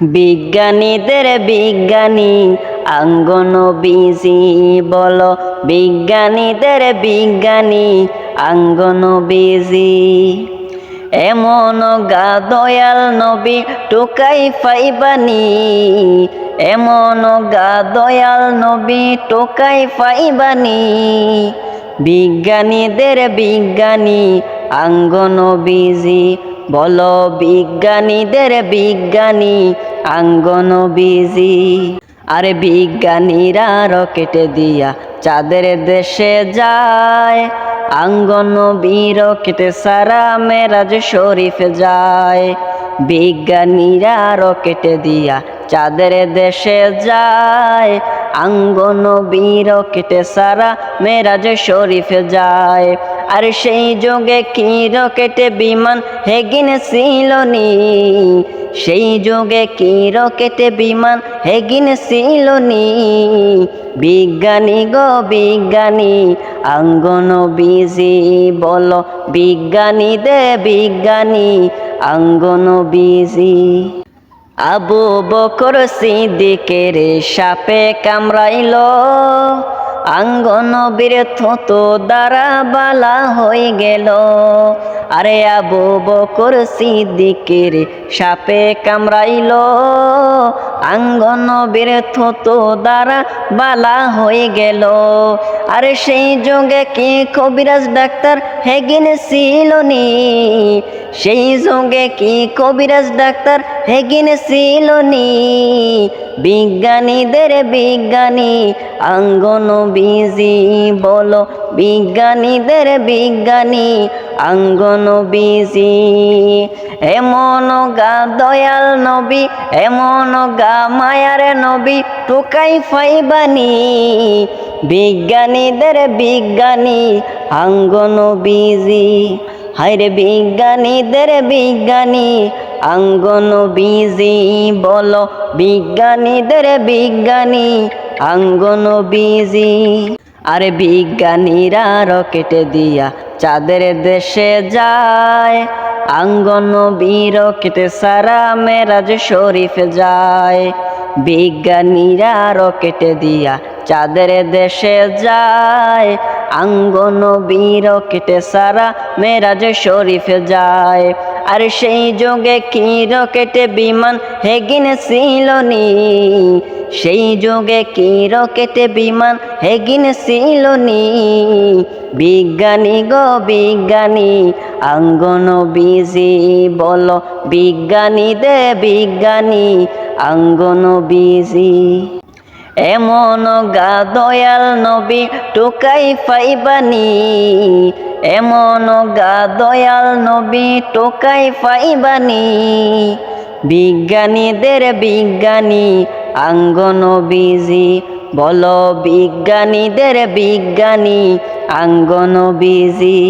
বিজ্ঞানীদের বিজ্ঞানী আঙ্গন বিজি বলো। বিজ্ঞানীদের বিজ্ঞানী আঙ্গন বিজি এমন গা দয়াল নবী টোকাই ফাইবানি। এমন গা দয়াল নবী টোকাই ফাইবানি। বিজ্ঞানীদের বিজ্ঞানী আঙ্গন বিজি বলো। বিজ্ঞানীদের বিজ্ঞানী আঙ্গন বিজি আরে বিজ্ঞানীরা রকেটে দিয়া চাঁদের দেশে যায়। আঙ্গন বীর রকেটে সারা মেরাজ শরীফ যায়। বিজ্ঞানীরা রকেটে দিয়া চাঁদের দেশে যায়। আঙ্গন বীর রকেটে সারা মেরাজ শরীফ যায়। আর সেই যুগে কি রকেটে বিমান হেগিন ছিলনি সেই যুগে কি রকেটে বিমান হেগিন ছিলনি? বিজ্ঞানী গো বিজ্ঞানী, আঙ্গন বিজি বলো, বিজ্ঞানী দে বিজ্ঞানী, আঙ্গন বিজি। আবু বকর সিদ্দিকের সাপে কামড়াইল আঙ্গন বীর থতো দ্বারা বালা হয়ে গেল। আরে আবু বকর সিদ্দিকের সাপে কামড়াইল। আঙ্গন বীর থতো দ্বারা বালা হয়ে গেল। আরে সেই যুগে কি কবিরাজ ডাক্তার হেগিন ছিলনি সেই যুগে কি কবিরাজ ডাক্তার হেগিন ছিলনি বিজ্ঞানীদের বিজ্ঞানী আঙ্গন বিজি বলো, বিজ্ঞানীদের বিজ্ঞানী আঙ্গন বিজি এমন গা দয়াল নবী, এমন গা মায়ার নবী, টোকাই ফাইবানি, বিজ্ঞানীদের বিজ্ঞানী আঙ্গন বিজি হায়রে বিজ্ঞানীদের বিজ্ঞানী আঙ্গন বিজি বলো, বিজ্ঞানীদের বিজ্ঞানী আঙ্গন বিজি আরে বিজ্ঞানীরা রকেটে দিয়া চাঁদের দেশে যায়, আঙ্গন বিরকিতে সারা মেরাজ শরীফ যায়। বিজ্ঞানীরা রকেটে দিয়া চাঁদের দেশে যায়, আঙ্গন বিরকিতে সারা মেরাজ শরীফ যায়। আর সেই যুগে কি রকেটে বিমান হেগিন ছিলনি সেই যুগে কি রকেটে বিমান হেগিন ছিলনি বিজ্ঞানী গো বিজ্ঞানী, আঙ্গন বিজি বল বিজ্ঞানী দে বিজ্ঞানী, আঙ্গন বিজি। এমন গা দয়াল নবী টোকাই ফাইবানি এমন গা দয়াল নবী টোকাই পাইবানি বিজ্ঞানীদের বিজ্ঞানী আঙ্গন বিজি বল বিজ্ঞানীদের বিজ্ঞানী আঙ্গন বিজি